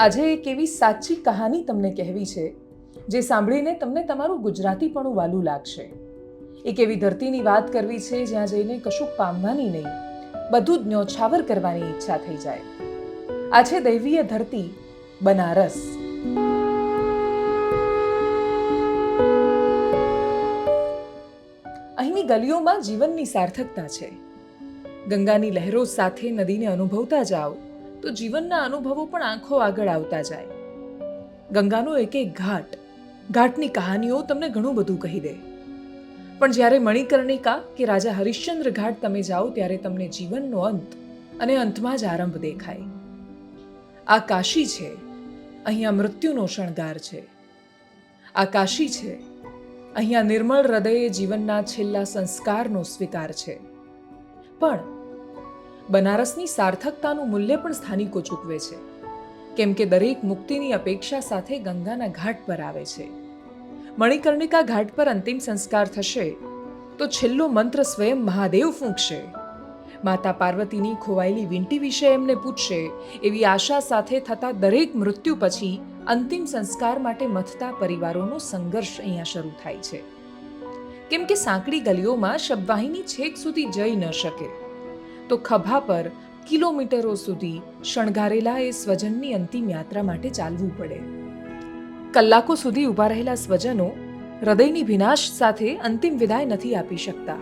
આજે એક એવી સાચી કહાની તમને કહેવી છે, જે સાંભળીને તમને તમારું ગુજરાતીપણું વાલું લાગશે. એક એવી ધરતીની વાત કરવી છે, જ્યાં જઈને કશું પામવાની નહીં, બધું જ ન્યોછાવર કરવાની ઈચ્છા થઈ જાય. આ છે દૈવીય ધરતી બનારસ. અહીંની ગલીઓમાં જીવનની સાર્થકતા છે. ગંગાની લહેરો સાથે નદીને અનુભવતા જાઓ. તો જીવનના અનુભવો પણ આંખો આગળ આવતા જાય. ગંગાનો એક એક ઘાટ, ઘાટની કહાનીઓ તમને ઘણું બધું કહી દે. પણ જ્યારે મણિકર્ણિકા કે રાજા હરિશ્ચંદ્ર ઘાટ તમે જાઓ ત્યારે તમને જીવનનો અંત અને અંતમાં જ આરંભ દેખાય. આ કાશી છે, અહીંયા મૃત્યુનો શણગાર છે. આ કાશી છે, અહીંયા નિર્મળ હૃદયે જીવનના છેલ્લા સંસ્કારનો સ્વીકાર છે. પણ બનારસની સાર્થકતાનું મૂલ્ય પણ સ્થાનિકો ચૂકવે છે. કેમ કે દરેક મુક્તિની અપેક્ષા સાથે ગંગાના ઘાટ પર આવે છે. મણિકર્ણિકા ઘાટ પર અંતિમ સંસ્કાર થશે, તો છેલ્લો મંત્ર સ્વયં મહાદેવ ફૂંકશે. માતા પાર્વતીની ખોવાયેલી વીંટી વિશે એમને પૂછશે, એવી આશા સાથે થતા દરેક મૃત્યુ પછી અંતિમ સંસ્કાર માટે મથતા પરિવારોનો સંઘર્ષ અહીંયા શરૂ થાય છે. કેમ કે સાંકડી ગલીઓમાં શબ્દવાહિની છેક સુધી જઈ ન શકે. તો ખભા પર કિલોમીટરો સુધી શણગારેલા એ સ્વજનની અંતિમ યાત્રા માટે ચાલવું પડે. કલાકો સુધી ઊભા રહેલા સ્વજનો હૃદયની વિનાશ સાથે અંતિમ વિદાય નથી આપી શકતા.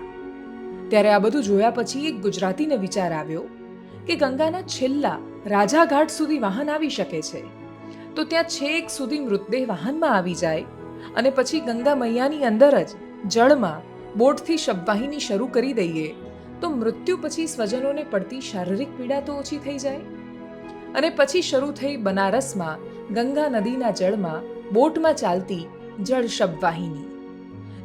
ત્યારે આ બધું જોયા પછી એક ગુજરાતીને વિચાર આવ્યો કે ગંગાના છેલ્લા રાજાઘાટ સુધી વાહન આવી શકે છે. તો ત્યાં છેક સુધી મૃતદેહ વાહનમાં આવી જાય અને પછી ગંગા મૈયાની અંદર જ જળમાં બોટથી શબવાહિની શરૂ કરી દઈએ તો મૃત્યુ પછી સ્વજનોને પડતી શારીરિક પીડા તો ઓછી થઈ જાય? અને પછી શરૂ થઈ બનારસમાં, ગંગા નદીના જળમાં, બોટમાં ચાલતી જળ શબવાહિની,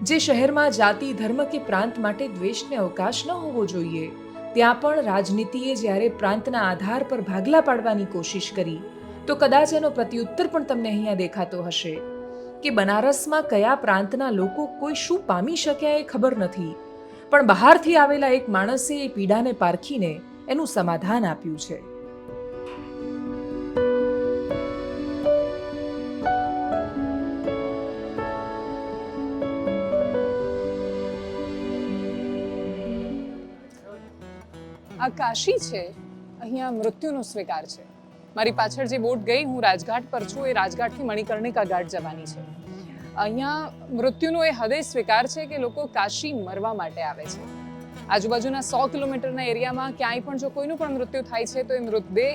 જે શહેરમાં જાતિ, ધર્મ કે પ્રાંત માટે દ્વેષને અવકાશ ન હોવો જોઈએ, ત્યાં પણ રાજનીતિએ જ્યારે પ્રાંતના આધાર પર ભાગલા પાડવાની કોશિશ કરી, તો કદાચ એનો પ્રત્યુત્તર પણ તમને અહીંયા દેખાતો હશે. કે બનારસમાં કયા પ્રાંતના લોકો કોઈ શું પામી શક્યા એ ખબર નથી. પણ બહારથી આવેલા એક માણસે એ પીડાને પારખીને એનું સમાધાન આપ્યું છે. આ કાશી છે. અહીંયા મૃત્યુનો સ્વીકાર છે. મારી પાછળ જે બોટ ગઈ, હું રાજઘાટ પર છું. એ રાજઘાટથી મણિકર્ણિકા ઘાટ જવાની છે. અહીંયા મૃત્યુનો એ હદે સ્વીકાર છે કે લોકો કાશી મરવા માટે આવે છે. આજુબાજુના સો કિલોમીટરના એરિયામાં ક્યાંય પણ જો કોઈનું પણ મૃત્યુ થાય છે, તો એ મૃતદેહ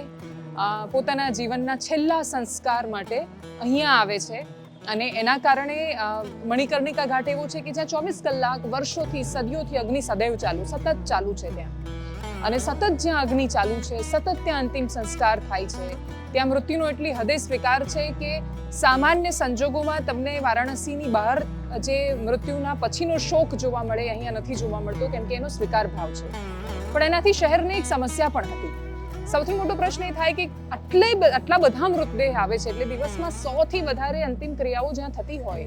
પોતાના જીવનના છેલ્લા સંસ્કાર માટે અહીંયા આવે છે. અને એના કારણે મણિકર્ણિકા ઘાટ એવું છે કે જ્યાં ચોવીસ કલાક વર્ષોથી સદીઓથી અગ્નિ સદૈવ ચાલુ, સતત ચાલુ છે ત્યાં. અને સતત જ્યાં અગ્નિ ચાલુ છે, સતત ત્યાં અંતિમ સંસ્કાર થાય છે. ત્યાં મૃત્યુનો એટલી હદે સ્વીકાર છે કે સામાન્ય સંજોગોમાં તમને વારાણસીની બહાર જે મૃત્યુના પછીનો શોક જોવા મળે, અહીંયા નથી જોવા મળતો, કેમ કે એનો સ્વીકાર ભાવ છે. પણ એનાથી શહેરને એક સમસ્યા પણ હતી. સૌથી મોટો પ્રશ્ન એ થાય કે આટલે આટલા બધા મૃતદેહ આવે છે, એટલે દિવસમાં સોથી વધારે અંતિમ ક્રિયાઓ જ્યાં થતી હોય.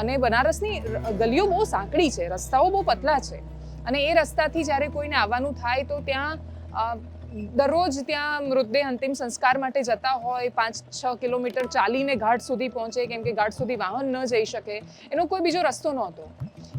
અને બનારસની ગલીઓ બહુ સાંકડી છે, રસ્તાઓ બહુ પતલા છે. અને એ રસ્તાથી જ્યારે કોઈને આવવાનું થાય તો ત્યાં દરરોજ ત્યાં મૃતદેહ અંતિમ સંસ્કાર માટે જતા હોય, પાંચ, છ કિલોમીટર ચાલીને ઘાટ સુધી પહોંચે, કેમ કે ઘાટ સુધી વાહન ન જઈ શકે, એનો કોઈ બીજો રસ્તો નહોતો.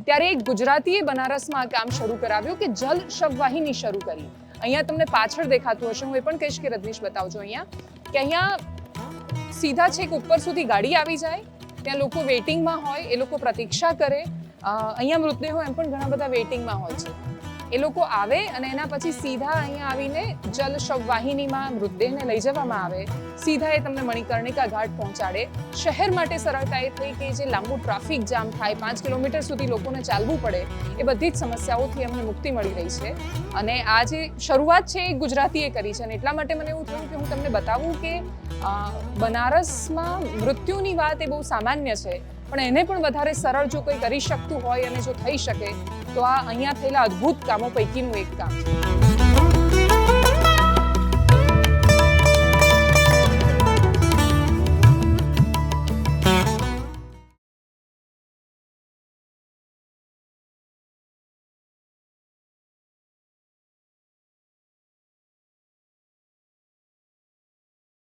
ત્યારે એક ગુજરાતીએ બનારસમાં આ કામ શરૂ કરાવ્યું કે જલ શબવાહિની શરૂ કરી. અહીંયા તમને પાછળ દેખાતું હશે, હું એ પણ કહીશ કે રજનીશ બતાવજો અહીંયા, કે અહીંયા સીધા છેક ઉપર સુધી ગાડી આવી જાય, ત્યાં લોકો વેઇટિંગમાં હોય, એ લોકો પ્રતીક્ષા કરે. અહીંયા મૃતદેહો એમ પણ ઘણા બધા વેઇટિંગમાં હોય છે. એ લોકો આવે અને એના પછી સીધા અહીંયા આવીને જલ શવવાહિનીમાં મૃતદેહને લઈ જવામાં આવે. સીધા એ તમને મણિકર્ણિકા ઘાટ પહોંચાડે. શહેર માટે સરળતા એ થઈ કે જે લાંબુ ટ્રાફિક જામ થાય, પાંચ કિલોમીટર સુધી લોકોને ચાલવું પડે, એ બધી જ સમસ્યાઓથી અમને મુક્તિ મળી રહી છે. અને આ જે શરૂઆત છે એ ગુજરાતીએ કરી છે અને એટલા માટે મને એવું થયું કે હું તમને બતાવું કે બનારસમાં મૃત્યુની વાત એ બહુ સામાન્ય છે. પણ એને પણ વધારે સરળ જો કોઈ કરી શકતું હોય અને જો થઈ શકે, તો આ અહીંયા થયેલા અદ્ભુત કામો પૈકીનું એક કામ છે.